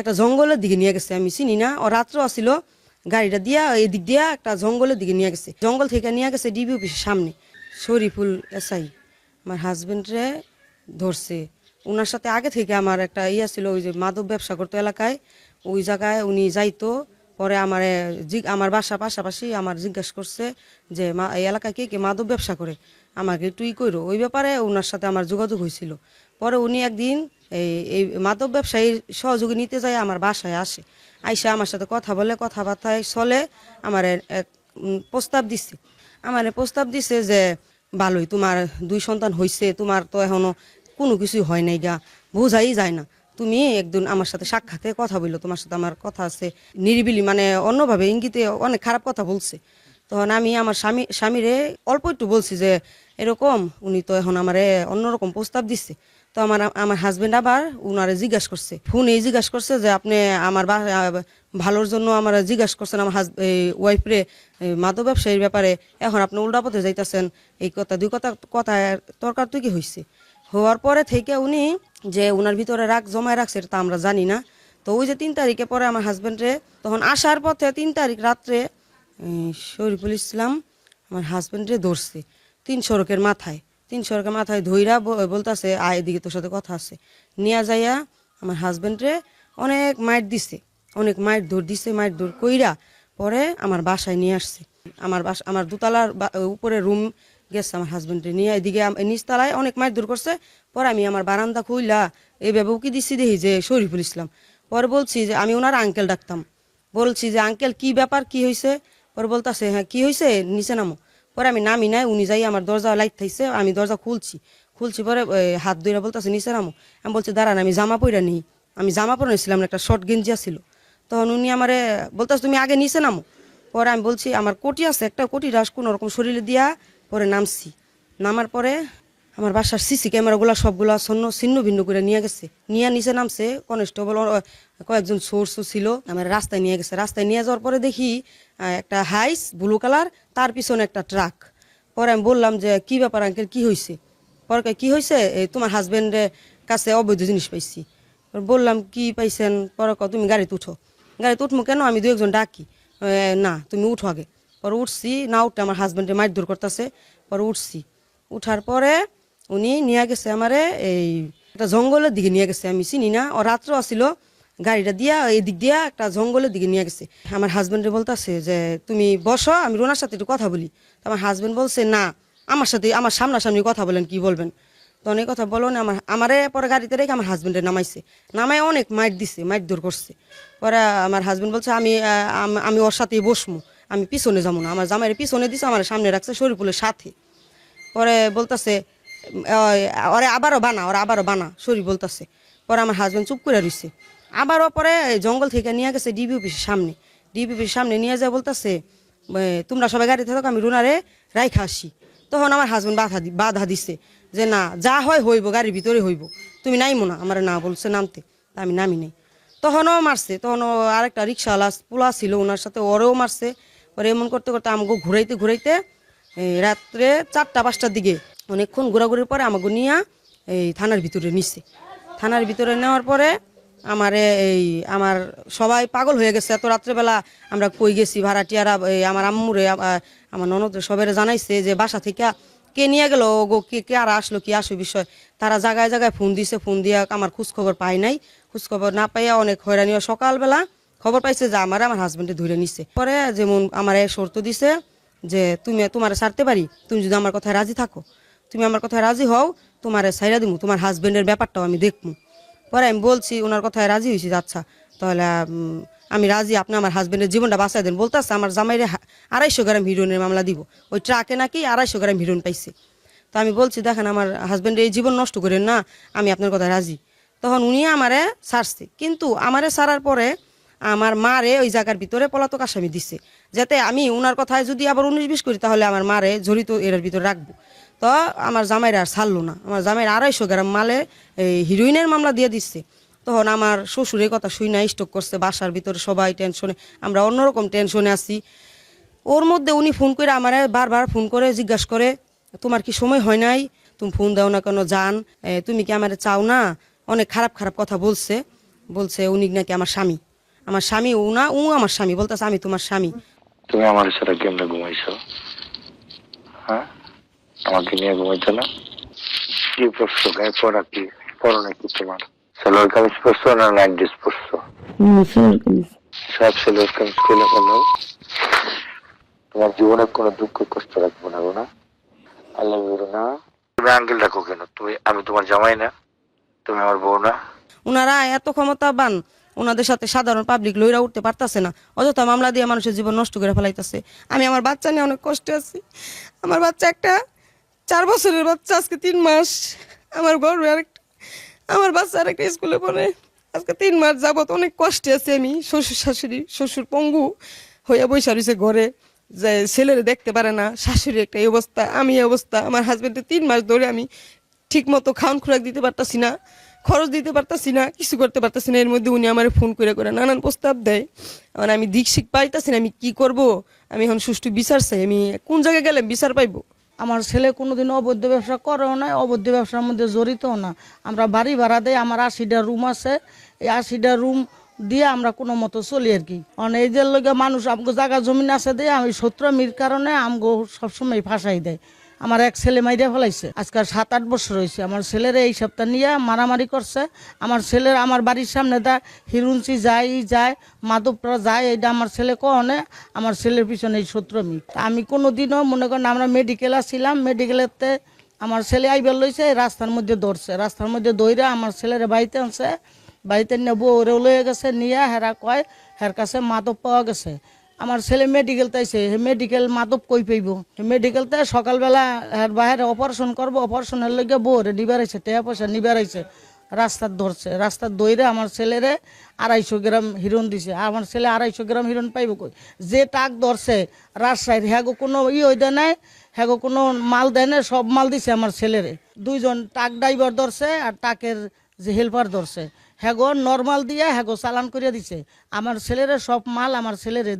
একটা জঙ্গলের দিকে নিয়ে গেছে, আমি চিনি না। ও রাত্র আসিল গাড়িটা দিয়া এই দিক দিয়া একটা জঙ্গলের দিকে নিয়ে গেছে। জঙ্গল থেকে নিয়ে গেছে ডিবি অফিসের সামনে। শরীফুল এসআই, আমার হাজবেন্ডরে ধরছে। ওনার সাথে আগে থেকে আমার একটা ইয়া ছিল, ওই যে মাদক ব্যবসা করতো এলাকায়। ওই জায়গায় উনি যাইতো, পরে আমার আমার বাসা পাশাপাশি আমার জিজ্ঞাসা করছে যে, মা, এই এলাকায় কে কে মাদক ব্যবসা করে? আমাকে তুই করো ওই ব্যাপারে ওনার সাথে আমার যোগাযোগ হয়েছিল পরে উনি একদিন এই মাদক ব্যবসায়ীর সহযোগী নিতে যায়, আমার বাসায় আসে। আইসা আমার সাথে কথা বলে, কথাবার্তায় চলে, আমার এক প্রস্তাব দিচ্ছে আমার প্রস্তাব দিছে যে ভালোই তোমার দুই সন্তান হয়েছে তোমার তো এখনও কোনো কিছু হয় নাই গা। বোঝাই যায় না। তুমি একদিন আমার সাথে সাক্ষাতে কথা বলল তোমার সাথে আমার কথা আছে। নিরিবিলি মানে অন্যভাবে ইঙ্গিতে অনেক খারাপ কথা বলছে। তখন আমি আমার স্বামী, স্বামীরে অল্প একটু বলছি যে, এরকম উনি তো এখন আমারে অন্যরকম প্রস্তাব দিচ্ছে তো আমার আমার হাজবেন্ড আবার উনারে জিজ্ঞাসা করছে। ফোনে জিজ্ঞাসা করছে যে, আপনি আমার ভালোর জন্য আমার জিজ্ঞাসা করছেন আমার হাজ ওয়াইফরে মাদক ব্যবসায়ীর ব্যাপারে। এখন আপনি উল্টা পথে যাইতেছেন। এই কথা, দুই কথা কথা তরকার তুই কি হয়েছে হওয়ার পরে থেকে উনি যে উনার ভিতরে রাগ জমায় রাখছে তো আমরা জানি না। তো ওই যে তিন তারিখে পরে আমার হাজবেন্ডে তখন আসার পথে তিন তারিখ রাত্রে শরীফুল ইসলাম আমার হাজবেন্ডে ধরছে। তিন সড়কের মাথায়, তিন সড়কের মাথায় ধইরা বলতাছে, আয় এদিকে তোর সাথে কথা আছে। নিয়ে যাইয়া আমার হাজবেন্ডে অনেক মাইট দিছে, অনেক মাইট ধর দিছে মাইট ধর কইরা পরে আমার বাসায় নিয়ে আসছে। আমার বাসা আমার দুতলার উপরে রুম গেছে আমার হাজবেন্ডে নিয়ে এদিকে নিচতলায় অনেক মাইট দূর করছে। পরে আমি আমার বারান্দা খুইলা এইভাবে উকি দিচ্ছি দেখি যে শরীফুল ইসলাম। পরে বলছি যে, আমি ওনার আঙ্কেল ডাকতাম। বলছি যে আঙ্কেল কি ব্যাপার? কি হয়েছে পরে বলতেছে হ্যাঁ কি হয়েছে নিচে নামো। পরে আমি নামি নাই, উনি যাই আমার দরজা লাইট থাইছে, আমি দরজা খুলছি। খুলছি পরে হাত ধুয়ে বলতেছে, নিচে নামো। আমি বলছি, দাঁড়ান, আমি জামা পইরা নিই। আমি জামা পরে নিয়েছিলাম একটা শর্ট গেঞ্জি ছিল তখন উনি আমারে বলতাছে, তুমি আগে নিচে নামো। পরে আমি বলছি, আমার কোটি আছে, একটা কোটি রাস কোনো রকম শরীরে দিয়া পরে নামছি। নামার পরে আমার বাসার সিসি ক্যামেরাগুলো সবগুলো ছন্ন ছিন্ন ভিন্ন করে নিয়ে গেছে। নিয়ে নিচে নামছে কনস্টেবল কয়েকজন সোর্সও ছিল, আমার রাস্তায় নিয়ে গেছে। রাস্তায় নিয়ে যাওয়ার পরে দেখি একটা হাইস ব্লু কালার তার পিছনে একটা ট্রাক পরে আমি বললাম যে, কি ব্যাপার আঙ্কেল কি হয়েছে পরে কি হয়েছে তোমার হাজব্যান্ডের কাছে অবৈধ জিনিস পাইছি। বললাম, কি পাইছেন? পরে তুমি গাড়িতে উঠো। গাড়িতে উঠবো কেন? আমি দু একজন ডাকি। না, তুমি উঠো আগে। পরে উঠছি, না উঠতে আমার হাজবেন্ডে মাইর দূর করতেছে। পরে উঠছি। উঠার পরে উনি নিয়ে গেছে আমারে এই একটা জঙ্গলের দিকে নিয়ে গেছে, আমি চিনি না। ও রাত্র আসিল, গাড়িটা দিয়া এদিক দিয়া একটা জঙ্গলের দিকে নিয়ে গেছে। আমার হাজবেন্ডে বলতেছে যে, তুমি বসো, আমি রোনার সাথে একটু কথা বলি। আমার হাজবেন্ড বলছে, না, আমার সাথে, আমার সামনাসামনি কথা বলেন, কি বলবেন? তো অনেক কথা বলো না, আমার, আমারে পরে গাড়িতে রেখে আমার হাজবেন্ডে নামাইছে। নামাই অনেক মাইট দিছে মাইট দূর করছে। পরে আমার হাজবেন্ড বলছে, আমি আমি ওর সাথে বসমু আমি পিছনে যাব না। আমার জামাইয়ের পিছনে দিছে, আমার সামনে রাখছে শরীফুলের সাথে। পরে বলতাছে ওরে আবারও বানা, ওরা আবারও বানা শরীর বলতাছে। পরে আমার হাজব্যান্ড চুপ করে রইছে। আবারও পরে জঙ্গল থেকে নিয়ে গেছে ডিবি অফিসের সামনে। ডিবি অফিসের সামনে নিয়ে যায় বলতাছে তোমরা সবাই গাড়িতে থাকো, আমি রুনারে রাইখা আসি। তখন আমার হাজব্যান্ড বাধা বাধা দিছে যে, না, যা হয় হইব, গাড়ির ভিতরে হইব। তুমি নাইমো না, আমার না বলছে নামতে আমি নামি নাই। তখনও মারছে, তখনও আরেকটা রিক্সাওয়ালা পোলা ছিল ওনার সাথে ওরেও মারছে। পরে এমন করতে করতে আমাকে ঘুরাইতে ঘুরাইতে রাত্রে চারটা, পাঁচটার দিকে অনেকক্ষণ ঘোরাঘুরির পরে আমাকে নিয়ে এই থানার ভিতরে নিচ্ছে থানার ভিতরে নেওয়ার পরে আমারে এই আমার সবাই পাগল হয়ে গেছে। এত রাত্রেবেলা আমরা কই গেছি? ভাড়াটিয়ারা, এই আমার আম্মুরে আমার ননদ সবাই জানাইছে যে বাসা থেকে কে নিয়ে গেল? গো কে কে আর আসলো? কি আসো বিষয়? তারা জায়গায় জায়গায় ফোন দিছে, ফোন দিয়ে আমার খোঁজখবর পাই নাই। খোঁজখবর না পাইয়া অনেক হয়রানি হয়। সকালবেলা খবর পাইছে যে আমার আমার হাজব্যান্ডে ধরে নিছে। পরে যেমন আমার শর্ত দিছে যে তুমি তোমার ছাড়তে পারি, তুমি যদি আমার কথায় রাজি থাকো। তুমি আমার কথায় রাজি হও, তোমার সাইরা দিমু, তোমার হাজবেন্ডের ব্যাপারটাও আমি দেখমু। পরে আমি বলছি, ওনার কথায় রাজি হয়েছি আচ্ছা তাহলে আমি রাজি, আপনি আমার হাজবেন্ডের জীবনটা বাঁচাই দেন। বলতেছে, আমার জামাইরে আড়াইশো গ্রাম হিরোইনের মামলা দিব। ওই ট্রাকে নাকি আড়াইশো গ্রাম হিরোইন পাইছে। তো আমি বলছি, দেখেন, আমার হাজবেন্ডের এই জীবন নষ্ট করেন না, আমি আপনার কথায় রাজি। তখন উনি আমারে ছাড়ছে। কিন্তু আমারে ছাড়ার পরে আমার মারে ওই জায়গার ভিতরে পলাতক আসামি দিছে। যাতে আমি ওনার কথায় যদি আবার উনিশ বিশ করি, তাহলে আমার মারে জড়িত এর ভিতরে রাখব। তো আমার জামাইরা আর ছাড়লো না। আমার জামাইয়ের আড়াইশো গ্রাম মালে এই হিরোইনের মামলা দিয়ে দিচ্ছে। তখন আমার শ্বশুরের কথা শুই না স্টক করছে বাসার ভিতরে সবাই টেনশনে আমরা অন্যরকম টেনশনে আছি। ওর মধ্যে উনি ফোন করে আমার বারবার ফোন করে জিজ্ঞাসা করে তোমার কি সময় হয় নাই? তুমি ফোন দাও না কেন? এ, তুমি কি আমারে চাও না? অনেক খারাপ খারাপ কথা বলছে। বলছে উনি নাকি আমার স্বামী। আমার স্বামী ও না ও আমার স্বামী বলতেছে আমি তোমার স্বামী। তুমি আমার সাথে কেমনে ঘুমাইছো? হ্যাঁ? আমাকে নিয়ে ঘুমাইছো না। কি পরছো গায়ে পড়া কি? পরো নাকি তোমার? সালোয়ার কামিজ পরছো না নাইট ড্রেস সব সালোয়ার কামিজ খুলে ফেলো তোমার জীবনে কোনো দুঃখ কষ্ট রাখব না না। তুমি আঙ্কেল কেন? তুমি আমি তোমার জামাই না। তুমি আমার বউ না। ওনারা এত ক্ষমতাবান ওনাদের সাথে সাধারণ পাবলিক লইরা উঠতে পারতাছে না। অযথা মামলা দিয়ে মানুষের জীবন নষ্ট করে ফেলাইতেছে। আমি আমার বাচ্চা নিয়ে অনেক কষ্টে আছি। আমার বাচ্চা একটা চার বছরের বাচ্চা, আজকে তিন মাস। আমার বড় আরেকটা আমার বাচ্চা আরেকটা স্কুলে পড়ে। আজকে তিন মাস যাবত অনেক কষ্টে আছে আমি। শ্বশুর শাশুড়ি, শ্বশুর পঙ্গু হইয়া বৈশা রয়েছে ঘরে। যে ছেলেরে দেখতে পারে না শাশুড়ি একটা এই অবস্থা, আমি এই অবস্থা। আমার হাজবেন্ডের তিন মাস ধরে আমি ঠিক মতো খাওয়ান খোরাক দিতে পারতাছি না, খরচ দিতে পারতাছি না, কিছু করতে পারতাছি না। এর মধ্যে উনি আমার ফোন করে করে নানান প্রস্তাব দেয়। আর আমি দিক শিখ পাইতাছি না, আমি কি করব? আমি এখন সুষ্ঠু বিচার চাই। আমি কোন জায়গায় গেলে বিচার পাইবো? আমার ছেলে কোনোদিন অবৈধ ব্যবসা করেও না অবৈধ ব্যবসার মধ্যে জড়িতও না। আমরা বাড়ি ভাড়া দেয় আমার আশিটা রুম আছে। এই আশিটা রুম দিয়ে আমরা কোনো মতো চলি আর কি। কারণ এই যে লোক মানুষ আমগো জায়গা জমিন আছে দিয়ে, আমি সত্রমির কারণে আমগো সবসময় ফাঁসাই দেয়। আমার এক ছেলে মাইরা ফেলাইছে। আজকাল সাত, আট বছর হয়েছে আমার ছেলের এই সপ্তাহ নিয়ে মারামারি করছে। আমার ছেলের আমার বাড়ির সামনে দা হিরুঞ্চি যায় যায়, মাধবরা যায় এইটা আমার ছেলে কনে। আমার ছেলের পিছনে এই সত্রমি আমি। কোনো দিনও মনে করেন আমরা মেডিকেল আসছিলাম মেডিকেলেতে আমার ছেলে আইবার লইছে, রাস্তার মধ্যে দৌড়ছে। রাস্তার মধ্যে দৌড়ে আমার ছেলের বাড়িতে আনছে। বাড়িতে নিয়ে বউরেও লয়ে গেছে, নিয়ে হেরা কয়, হের কাছে মাদক পাওয়া গেছে। আমার ছেলে মেডিকেল তাইছে, হে মেডিকেল মাদক কই পাইব? মেডিকেল মেডিকেলতে সকালবেলা হের বাইরে অপারেশন করব অপারেশনের লগে বউরে নিবারাইছে টাকা পয়সা নিবারাইছে রাস্তার ধরছে রাস্তার দইরে আমার ছেলেরে আড়াইশো গ্রাম হিরণ দিছে। আমার ছেলে আড়াইশো গ্রাম হিরণ পাইব কই? যে টাক ধরছে, রাজশাহীর হ্যাগো কোনো ই ওই দেয় নাই, হ্যাগো কোনো মাল দেয় না সব মাল দিছে আমার ছেলেরে। দুইজন টাক ড্রাইভার ধরছে আর টাকের যে হেল্পার ধরছে। হ্যাগো নর্মাল দিয়া হ্যাগো চালান করিয়া দিছে। আমার ছেলেরে সব মাল আমার ছেলেরে